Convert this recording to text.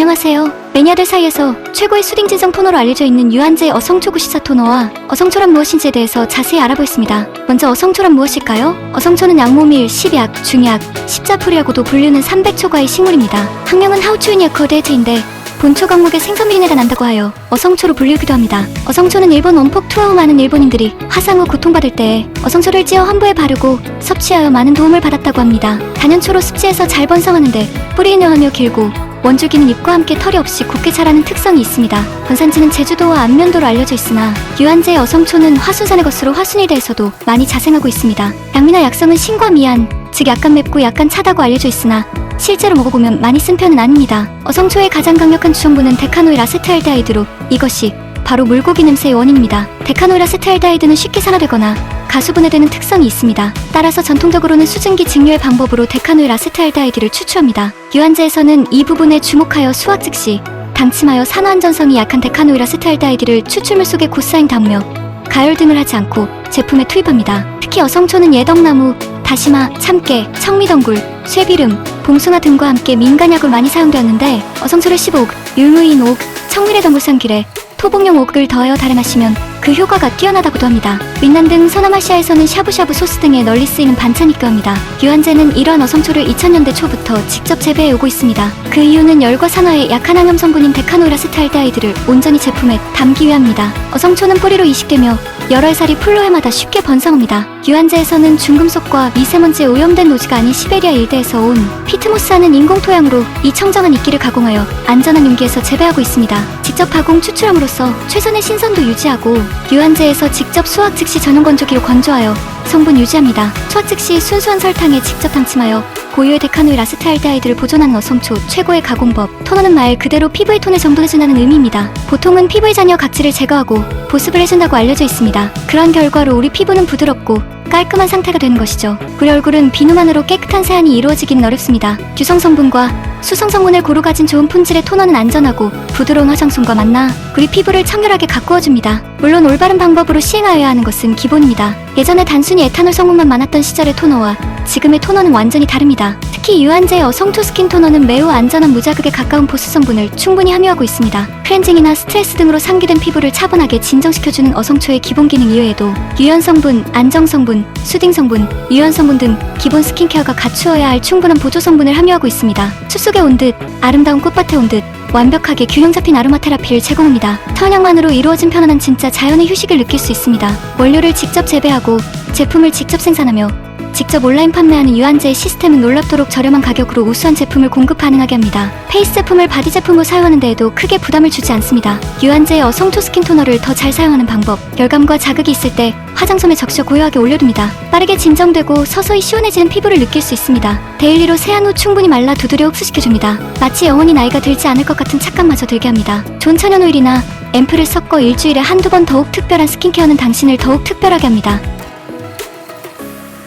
안녕하세요. 매니아들 사이에서 최고의 수딩 진성 토너로 알려져 있는 유한제 어성초 구시사 토너와 어성초란 무엇인지에 대해서 자세히 알아보겠습니다. 먼저 어성초란 무엇일까요? 어성초는 양모밀, 십약, 중약, 십자풀이라고도 불리는 300초가의 식물입니다. 학명은 하우추이니아 거대체인데 본초 강목의 생선밀인에다 난다고 하여 어성초로 불리기도 합니다. 어성초는 일본 원폭 후 많은 일본인들이 화상 후 고통받을 때 어성초를 찧어 환부에 바르고 섭취하여 많은 도움을 받았다고 합니다. 단연초로 습지에서 잘 번성하는데 뿌리는 여하며 길고 원줄기는 잎과 함께 털이 없이 곱게 자라는 특성이 있습니다. 본산지는 제주도와 안면도로 알려져 있으나 유한제의 어성초는 화순산의 것으로 화순이 대해서도 많이 자생하고 있습니다. 양미나 약성은 신과 미안, 즉 약간 맵고 약간 차다고 알려져 있으나 실제로 먹어보면 많이 쓴 편은 아닙니다. 어성초의 가장 강력한 주성분은 데카노일 아세트알데하이드로 이것이 바로 물고기 냄새의 원인입니다. 데카노일 아세트알데하이드는 쉽게 산화되거나 가수분해되는 특성이 있습니다. 따라서 전통적으로는 수증기 증류의 방법으로 데카노일 아세트알데하이드를 추출합니다. 유한제에서는 이 부분에 주목하여 수화 즉시 당침하여 산화안전성이 약한 데카노일 아세트알데하이드를 추출물 속에 곧사인 다음며 가열 등을 하지 않고 제품에 투입합니다. 특히 어성초는 예덕나무, 다시마, 참깨, 청미덩굴, 쇠비름, 봉숭아 등과 함께 민간약으로 많이 사용되었는데 어성초를 15옥, 율무인 옥, 청미래 덩굴산길에 토복용 옥을 더하여 달여 마시면 그 효과가 뛰어나다고도 합니다. 윈난 등 서남아시아에서는 샤브샤브 소스 등에 널리 쓰이는 반찬이기도 합니다. 유한제는 이러한 어성초를 2000년대 초부터 직접 재배해 오고 있습니다. 그 이유는 열과 산화에 약한 항염 성분인 데카노라스탈데하이드를 온전히 제품에 담기 위함입니다. 어성초는 뿌리로 이식되며 여러 알살이 풀로 해마다 쉽게 번성합니다. 유한제에서는 중금속과 미세먼지에 오염된 노지가 아닌 시베리아 일대에서 온 피트모스하는 인공 토양으로 이 청정한 이끼를 가공하여 안전한 용기에서 재배하고 있습니다. 직접 가공 추출함으로써 최선의 신선도 유지하고 유한제에서 직접 수확 즉시 전용 건조기로 건조하여 성분 유지합니다. 수확 즉시 순수한 설탕에 직접 당침하여 고유의 데카노일 아스타알데하이드를 보존하는 어성초 최고의 가공법. 토너는 말 그대로 피부의 톤을 정돈해준다는 의미입니다. 보통은 피부의 잔여 각질을 제거하고 보습을 해준다고 알려져 있습니다. 그런 결과로 우리 피부는 부드럽고 깔끔한 상태가 되는 것이죠. 우리 얼굴은 비누만으로 깨끗한 세안이 이루어지기는 어렵습니다. 규성 성분과 수성 성분을 고루 가진 좋은 품질의 토너는 안전하고 부드러운 화장솜과 만나 우리 피부를 청결하게 가꾸어줍니다. 물론 올바른 방법으로 시행하여야 하는 것은 기본입니다. 예전에 단순히 에탄올 성분만 많았던 시절의 토너와 지금의 토너는 완전히 다릅니다. 특히 유한제의 어성초 스킨 토너는 매우 안전한 무자극에 가까운 보습 성분을 충분히 함유하고 있습니다. 클렌징이나 스트레스 등으로 상기된 피부를 차분하게 진정시켜주는 어성초의 기본 기능 이외에도 유연 성분, 안정 성분, 수딩 성분, 유연 성분 등 기본 스킨케어가 갖추어야 할 충분한 보조 성분을 함유하고 있습니다. 숲속에 온 듯 아름다운 꽃밭에 온 듯 완벽하게 균형 잡힌 아로마 테라피를 제공합니다. 천연만으로 이루어진 편안한 진짜 자연의 휴식을 느낄 수 있습니다. 원료를 직접 재배하고 제품을 직접 생산하며 직접 온라인 판매하는 유한제의 시스템은 놀랍도록 저렴한 가격으로 우수한 제품을 공급 가능하게 합니다. 페이스 제품을 바디 제품으로 사용하는 데에도 크게 부담을 주지 않습니다. 유한제의 어성초 스킨 토너를 더 잘 사용하는 방법. 열감과 자극이 있을 때 화장솜에 적셔 고요하게 올려둡니다. 빠르게 진정되고 서서히 시원해지는 피부를 느낄 수 있습니다. 데일리로 세안 후 충분히 말라 두드려 흡수시켜줍니다. 마치 영원히 나이가 들지 않을 것 같은 착감마저 들게 합니다. 좋은 천연 오일이나 앰플을 섞어 일주일에 한두 번 더욱 특별한 스킨케어는 당신을 더욱 특별하게 합니다.